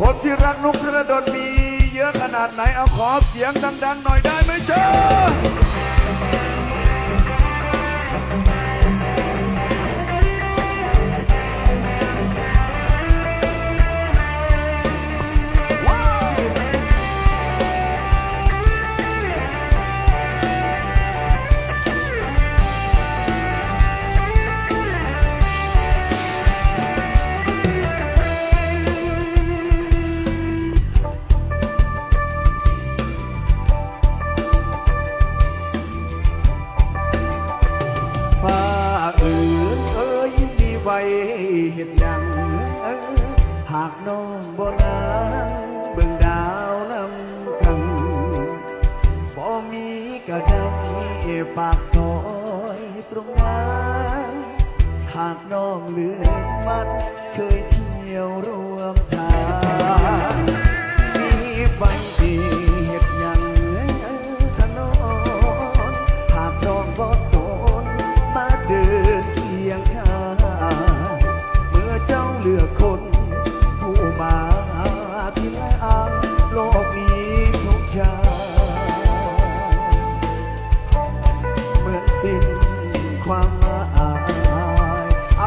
คนที่รักนุกธนดดมีเยอะขนาดไหนเอาขอเสียงดังๆหน่อยได้ไหมเจ้า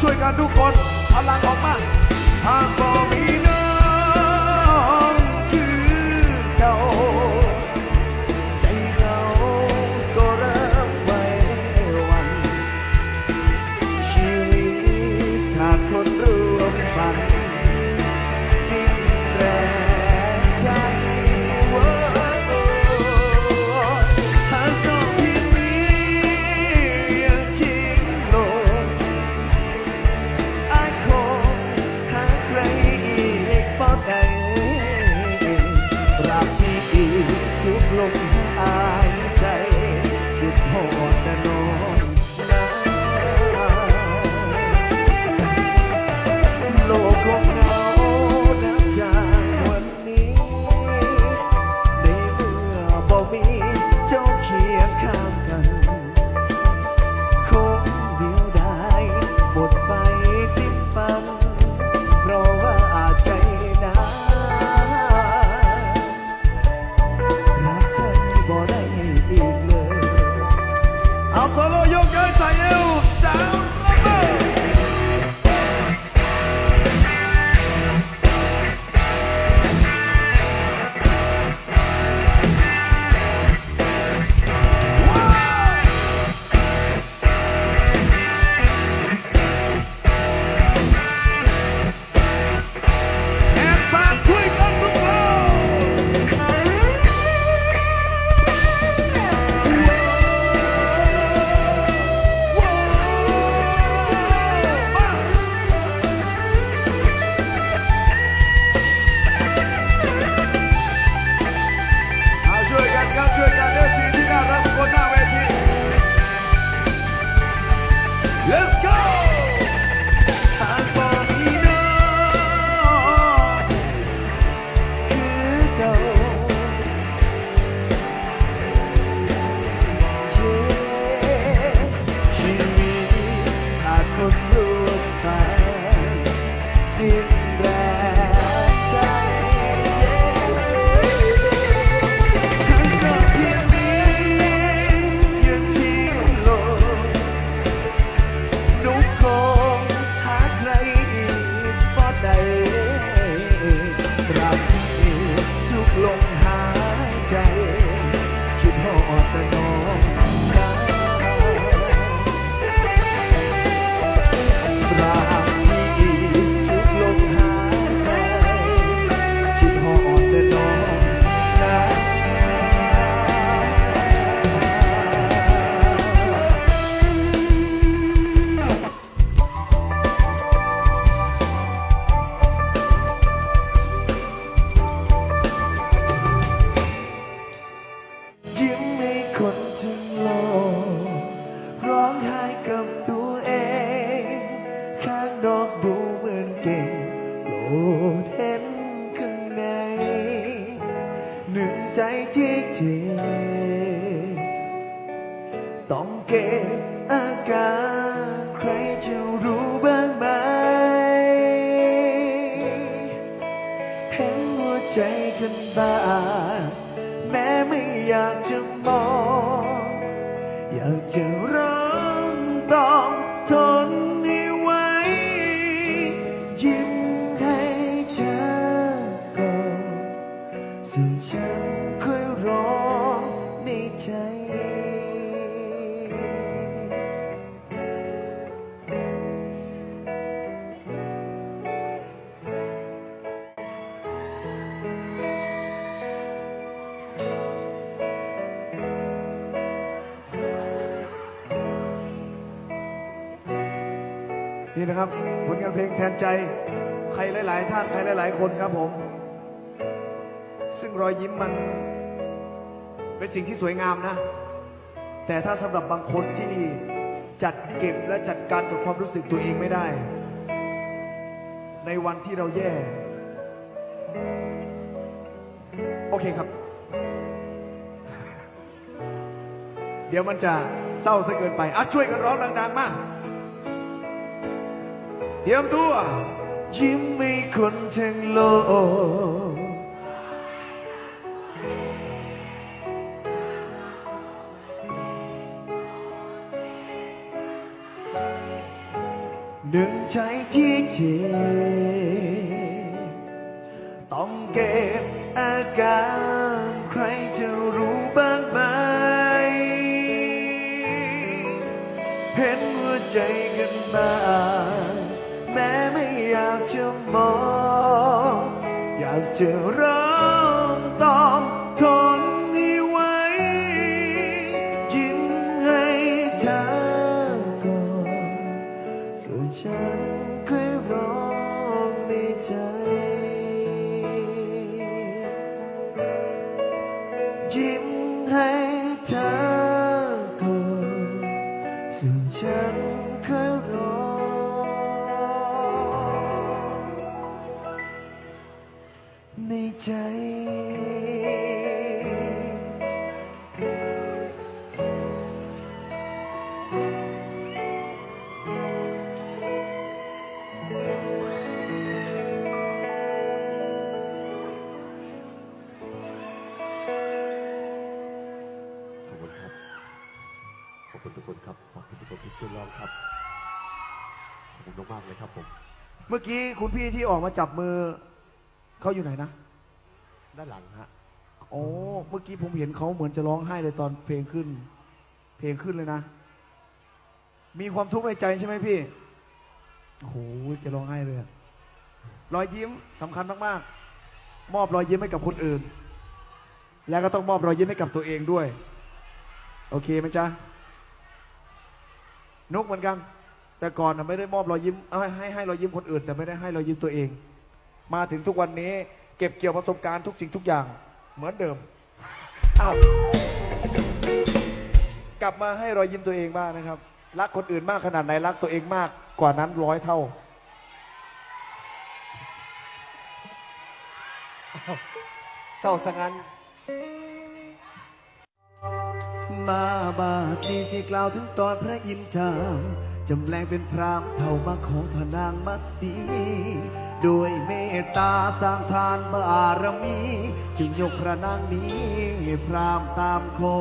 ช่วยกันทุกคนพลังออกมาหากบ่มีเนื้อ อดโน Follow your cantaré un down ส่วนฉันค่อยรอในใจ นี่นะครับ ผลงานเพลงแทนใจ ใครหลาย ๆ ท่าน ใครหลาย ๆ คนครับผม ซึ่งรอยยิ้มมันเป็นสิ่งที่สวยงามนะ แต่ถ้าสำหรับบางคนที่จัดเก็บและจัดการกับความรู้สึกตัวเองไม่ได้ ในวันที่เราแย่ โอเคครับ เดี๋ยวมันจะเศร้าซะเกินไปอะช่วยกันร้องดัง ๆ มากเตรียมตัว ยิ้มให้คนทั้งโลก หนึ่งใจที่เจ็บต้องเก็บอาการ ช่วยร้องครับขอบคุณมากๆเลยครับผม เมื่อกี้คุณพี่ที่ออกมาจับมือ เขาอยู่ไหนนะ ด้านหลังฮะ โอ้เมื่อกี้ผมเห็นเขาเหมือนจะร้องไห้เลยตอนเพลงขึ้น เพลงขึ้นเลยนะ มีความทุกข์ในใจใช่ไหมพี่ โอ้โหจะร้องไห้เลยอะรอยยิ้มสำคัญมากๆ มอบรอยยิ้มให้กับคนอื่น แล้วก็ต้องมอบรอยยิ้มให้กับตัวเองด้วย โอเคไหมจ๊ะ นุกเหมือนกัน แต่ก่อนนะไม่ได้มอบรอยยิ้มให้ให้รอยยิ้มคนอื่น แต่ไม่ได้ให้รอยยิ้มตัวเอง มาถึงทุกวันนี้เก็บเกี่ยวประสบการณ์ทุกสิ่งทุกอย่างเหมือนเดิมอ้าวกลับมาให้รอยยิ้มตัวเองบ้างนะครับ รักคนอื่นมากขนาดไหนรักตัวเองมากกว่านั้นร้อยเท่าเศร้าสังัน มาบาดีสิกล่าวถึงตอนพระอินทร์จามจำแรงเป็นพรามเท่ามาของพระนางมัสีด้วยเมตตาสร้างทานบารมี จึงยกพระนางนี้พรามตามขอ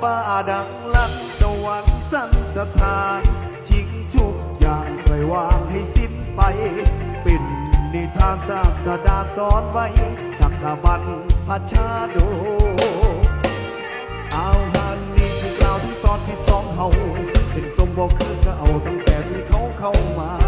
ฟ้าดังลั่นสวรรค์สั่นสถานทิ้งทุกอย่างปล่อยวางให้สิ้นไป เป็นนิทานศาสดาสอนไว้ สักบันพระชาโด อาฮันนี่คือกล่าวถึงตอนที่สองเฮาเป็นสมบอกคือจะเอาตั้งแต่ที่เขาเข้ามา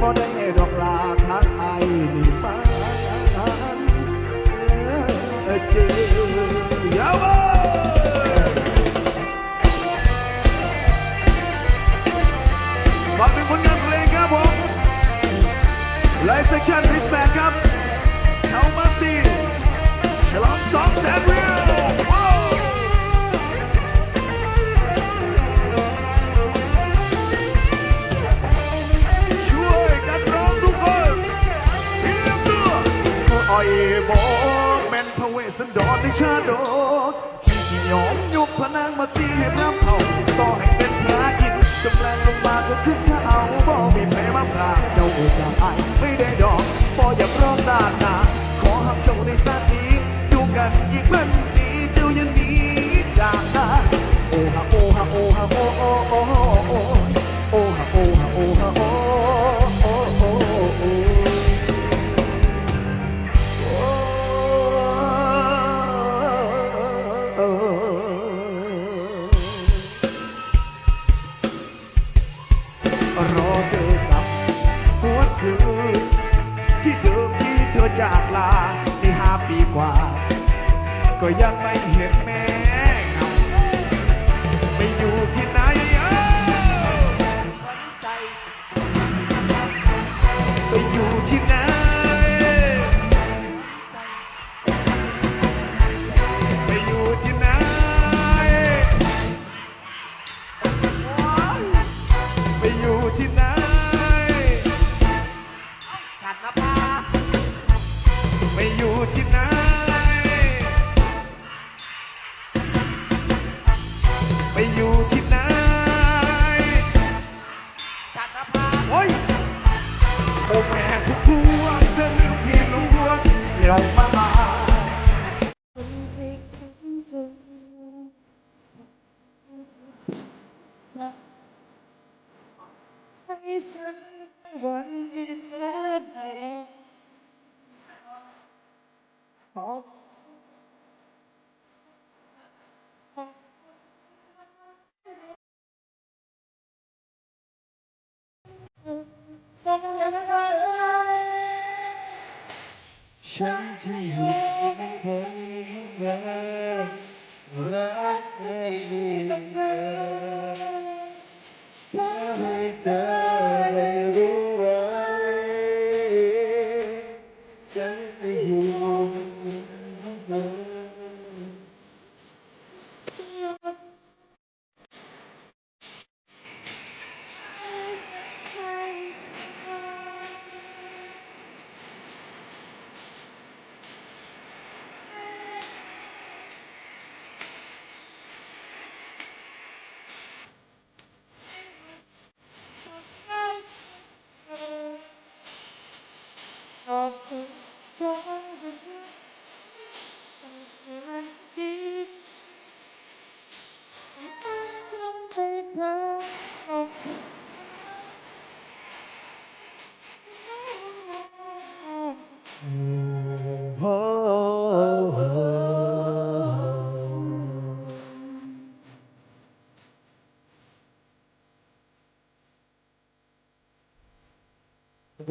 พอได้ดอกลาทักไอ้นี่ฟ้าเจอยาวมาเป็นผลงานเพลงครับผมไลฟ์เซ็กชันริสแบนครับ 一蚊你都因你。 ก็ยังไม่เห็น ไปอยู่ที่ไหนจันทภาโอ้ยโอ้แม่ทุกพวงเธอเรื่องเพียงลวงเรามา change you baby, baby, baby. พู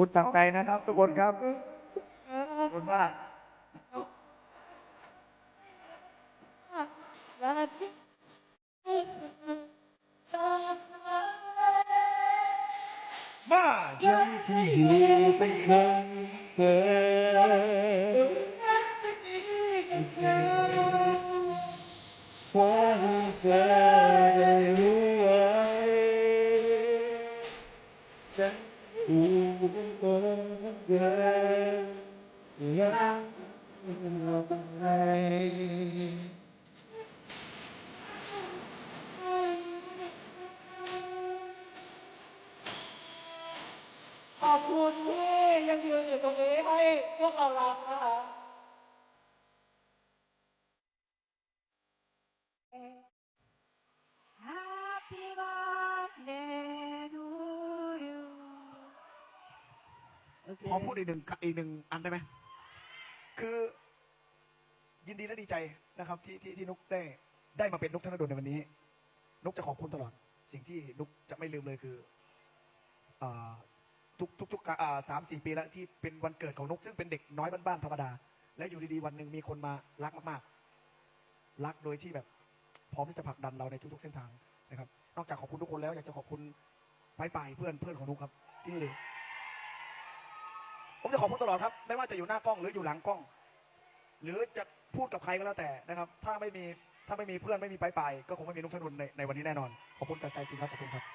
ดตัากใจนะครับ ทุกคนครับ ขอบคุณมากบ้าฉันที่อยู่เป็นคน Yeah. นี้ให้พวกเรารับนะคะ Happy birthday to you โอเคขอพูดอีกหนึ่งอีกหนึ่งอันได้ไหม คือยินดีและดีใจนะครับ ที่ที่ที่นุกได้ได้มาเป็นนุกธนดลในวันนี้ นุกจะขอบคุณตลอด สิ่งที่นุกจะไม่ลืมเลยคืออ ทุกทุกทุกอ่าสามสี่ปีแล้วที่เป็นวันเกิดของนกซึ่งเป็นเด็กน้อยบ้านๆธรรมดา และอยู่ดีๆวันหนึ่งมีคนมารักมากๆ รักโดยที่แบบพร้อมที่จะผลักดันเราในทุกๆเส้นทางนะครับ นอกจากขอบคุณทุกคนแล้วอยากจะขอบคุณไปไปเพื่อนเพื่อนของนุกครับ ที่ ผมจะขอบคุณตลอดครับ ไม่ว่าจะอยู่หน้ากล้องหรืออยู่หลังกล้อง หรือจะพูดกับใครก็แล้วแต่นะครับ ถ้าไม่มีถ้าไม่มีเพื่อนไม่มีไปไปก็คงไม่มีนุกธนุนในในวันนี้แน่นอนขอบคุณจากใจจริงครับขอบคุณครับ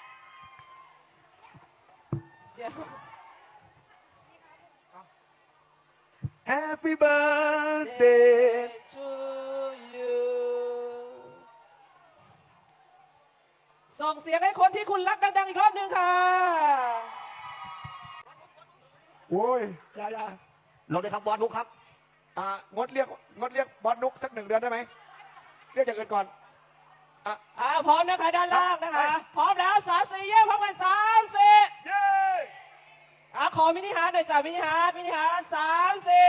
Happy birthday to you ส่งเสียงให้คนที่คุณรักดัง ๆ อีกรอบหนึ่งค่ะโอ้ยอยาอยาเราเลยครับบอลนุกครับอ่างดเรียกงดเรียกบอลนุกสักหนึ่งเดือนได้ไหมเรียกอย่างอื่นก่อนอ่าพร้อมนะคะด้านล่างนะคะ พร้อมแล้วสามสี่เย่พร้อมกันสามสี่ อะขอมินิฮาร์ดหน่อยจ้ะมินิฮาร์ดมินิฮาร์ดสามสี่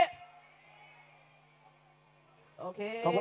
โอเค ขอบคุณ